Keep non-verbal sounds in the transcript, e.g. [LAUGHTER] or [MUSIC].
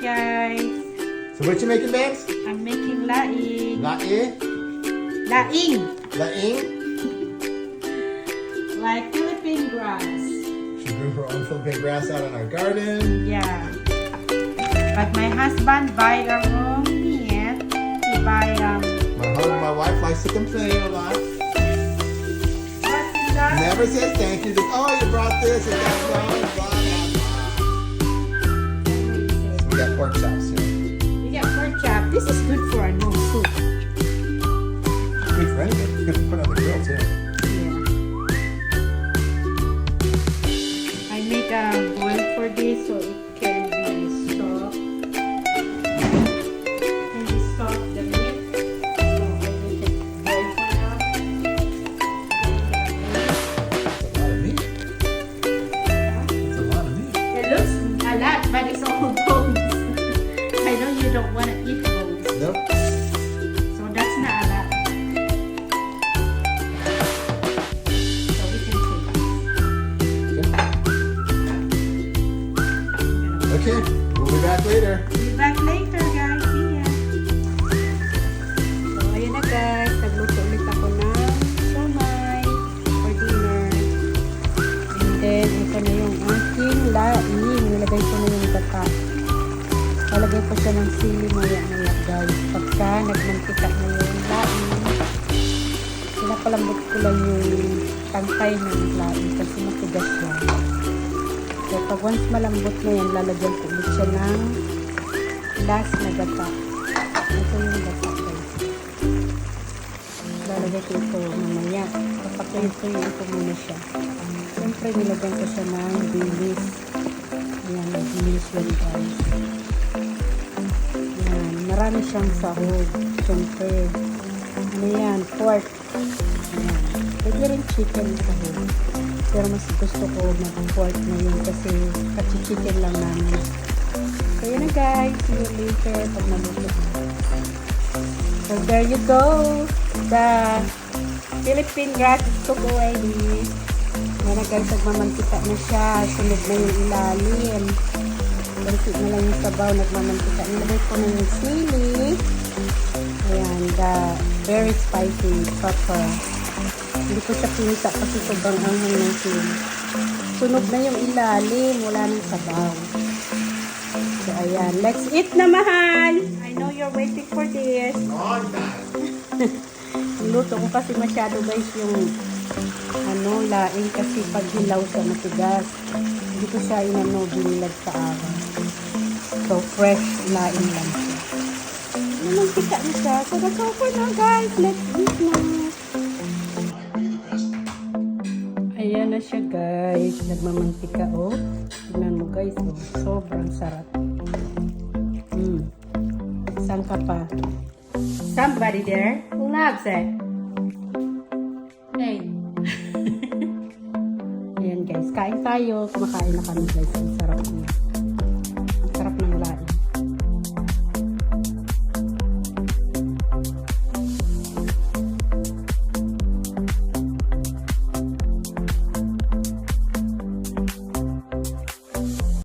guys. So what you making, babes? I'm making laing. Lae? Laing. Laing? Like Philippine grass. She grew her own Philippine grass out in our garden. Yeah. But my husband buy the wrong meat. He buy um My husband, my wife likes to complain a lot. Never says thank you. Just, oh, you brought this and blah, blah, blah. We Nope. so that's not a lot. So we can take Okay, we'll be back later. See you back later, guys. See ya. So, ayun na guys. Nagluto ulit ako ng siomay for dinner. And then, ito na yung aking laing. Nilagay ko na yung gata. Lalagay ko siya ng sili maya maya guys. Pagka nagmantika na yung laing, pinapalambot ko lang yung tangkay ng laing kasi matigas siya. So, pag once malambot na yan, lalagyan ko ulit siya ng last na gata. Ito yung gata guys. Lalagay ko ito mamaya. Papakuyot-kuyot ko muna siya. Siyempre, nilagyan ko siya ng bilis. Ayan, bilis yan guys. Ayan, marami siyang sahog. Siyempre, ano yan, pork. Ayan. Pwede rin chicken sahog. Pero mas gusto ko mag-pork na yun kasi kachi-chicken lang namin. So, yun na guys. See you later pag naluto na. So there you go. The Philippine grass is cooked already. Yan na guys, nagmamantika na siya. Sunod na yung ilalim. Ganti na lang yung sabaw, nagmamantika. Nilagay ko na yung sili. Ayan, the very spicy pepper. Hindi ko siya pinita kasi sobrang anghang ng sili. Sunog na yung ilalim, wala nang sabaw. So ayan, let's eat na mahal. I know you're waiting for this. [LAUGHS] Luto ko kasi masyado guys yung ano, laing kasi pag hilaw siya matigas. Hindi ko siya inano, binilad sa araw. So, fresh laing lang siya. Namantika na siya. So, that's all for now guys. Let's eat na. Ayan na siya guys. Nagmamantika oh. Tignan mo guys oh. Sobrang sarap. Mm. Saan ka pa? Somebody there loves it. Hey. [LAUGHS] Ayan guys, kain tayo. Kumakain na kami guys. Ang sarap niya.